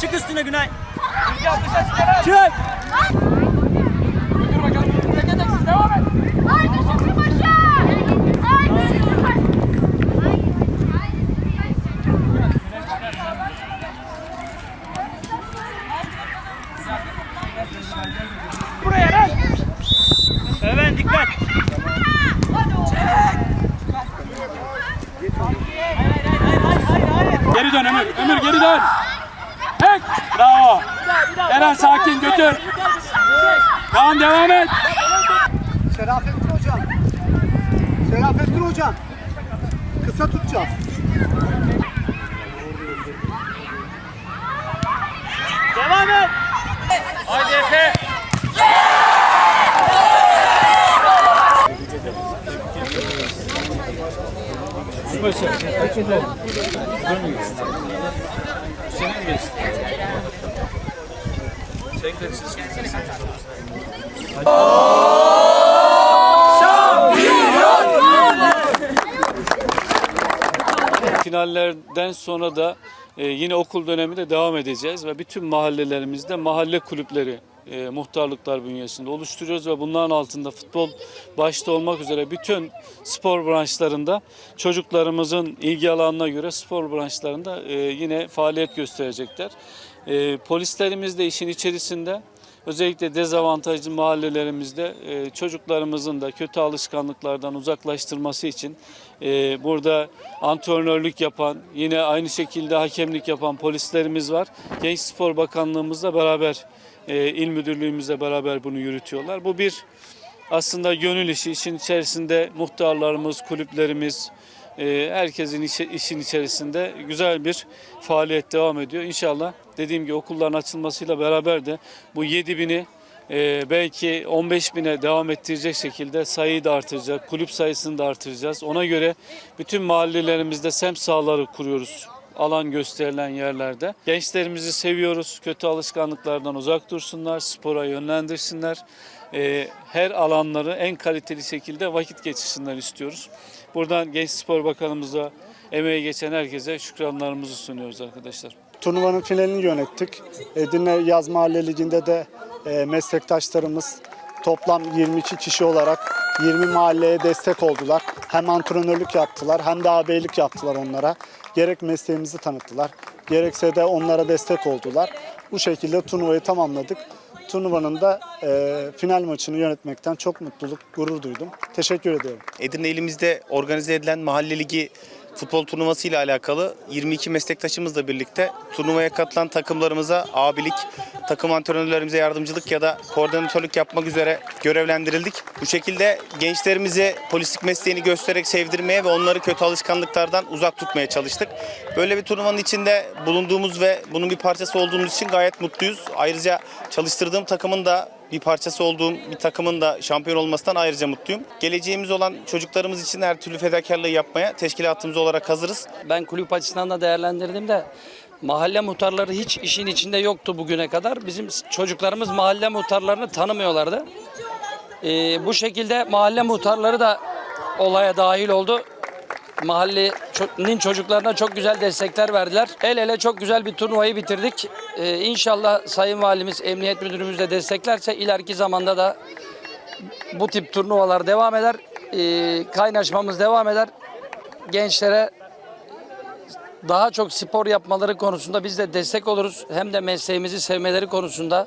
Çık üstüne Günay. Çık. Bravo. Eren sakin götür. Tamam devam et. Şerafettin hocam. Şerafettin hocam. Kısa tutacağız. Devam et. Haydi Efe. Süper şey. Hareket et. Dönmeyiz. Finallerden sonra da e, yine okul döneminde devam edeceğiz ve bütün mahallelerimizde mahalle kulüpleri e, muhtarlıklar bünyesinde oluşturuyoruz ve bunların altında futbol başta olmak üzere bütün spor branşlarında çocuklarımızın ilgi alanına göre spor branşlarında e, yine faaliyet gösterecekler. E, polislerimiz de işin içerisinde özellikle dezavantajlı mahallelerimizde e, çocuklarımızın da kötü alışkanlıklardan uzaklaştırması için e, burada antrenörlük yapan, yine aynı şekilde hakemlik yapan polislerimiz var. Genç Spor Bakanlığımızla beraber, e, il müdürlüğümüzle beraber bunu yürütüyorlar. Bu bir aslında gönül işi. İşin içerisinde muhtarlarımız, kulüplerimiz, e, herkesin işi- işin içerisinde güzel bir faaliyet devam ediyor. İnşallah dediğim gibi okulların açılmasıyla beraber de bu 7 bini e, belki 15 bine devam ettirecek şekilde sayıyı da artıracak, kulüp sayısını da artıracağız. Ona göre bütün mahallelerimizde semt sahaları kuruyoruz alan gösterilen yerlerde. Gençlerimizi seviyoruz. Kötü alışkanlıklardan uzak dursunlar, spora yönlendirsinler. Ee, her alanları en kaliteli şekilde vakit geçirsinler istiyoruz. Buradan Genç Spor Bakanımıza, emeği geçen herkese şükranlarımızı sunuyoruz arkadaşlar. Turnuvanın finalini yönettik. Edirne Yaz Mahalle Ligi'nde de e, meslektaşlarımız toplam 22 kişi olarak 20 mahalleye destek oldular. Hem antrenörlük yaptılar hem de ağabeylik yaptılar onlara. Gerek mesleğimizi tanıttılar, gerekse de onlara destek oldular. Bu şekilde turnuvayı tamamladık. Turnuvanın da e, final maçını yönetmekten çok mutluluk, gurur duydum. Teşekkür ediyorum. Edirne ilimizde organize edilen mahalle ligi futbol turnuvası ile alakalı 22 meslektaşımızla birlikte turnuvaya katılan takımlarımıza abilik, takım antrenörlerimize yardımcılık ya da koordinatörlük yapmak üzere görevlendirildik. Bu şekilde gençlerimize polislik mesleğini göstererek sevdirmeye ve onları kötü alışkanlıklardan uzak tutmaya çalıştık. Böyle bir turnuvanın içinde bulunduğumuz ve bunun bir parçası olduğumuz için gayet mutluyuz. Ayrıca çalıştırdığım takımın da bir parçası olduğum bir takımın da şampiyon olmasından ayrıca mutluyum. Geleceğimiz olan çocuklarımız için her türlü fedakarlığı yapmaya teşkilatımız olarak hazırız. Ben kulüp açısından da değerlendirdiğimde mahalle muhtarları hiç işin içinde yoktu bugüne kadar. Bizim çocuklarımız mahalle muhtarlarını tanımıyorlardı. Ee, bu şekilde mahalle muhtarları da olaya dahil oldu. Mahallenin çocuklarına çok güzel destekler verdiler. El ele çok güzel bir turnuvayı bitirdik. Ee, inşallah Sayın Valimiz, Emniyet Müdürümüz de desteklerse ileriki zamanda da bu tip turnuvalar devam eder. Ee, kaynaşmamız devam eder. Gençlere daha çok spor yapmaları konusunda biz de destek oluruz. Hem de mesleğimizi sevmeleri konusunda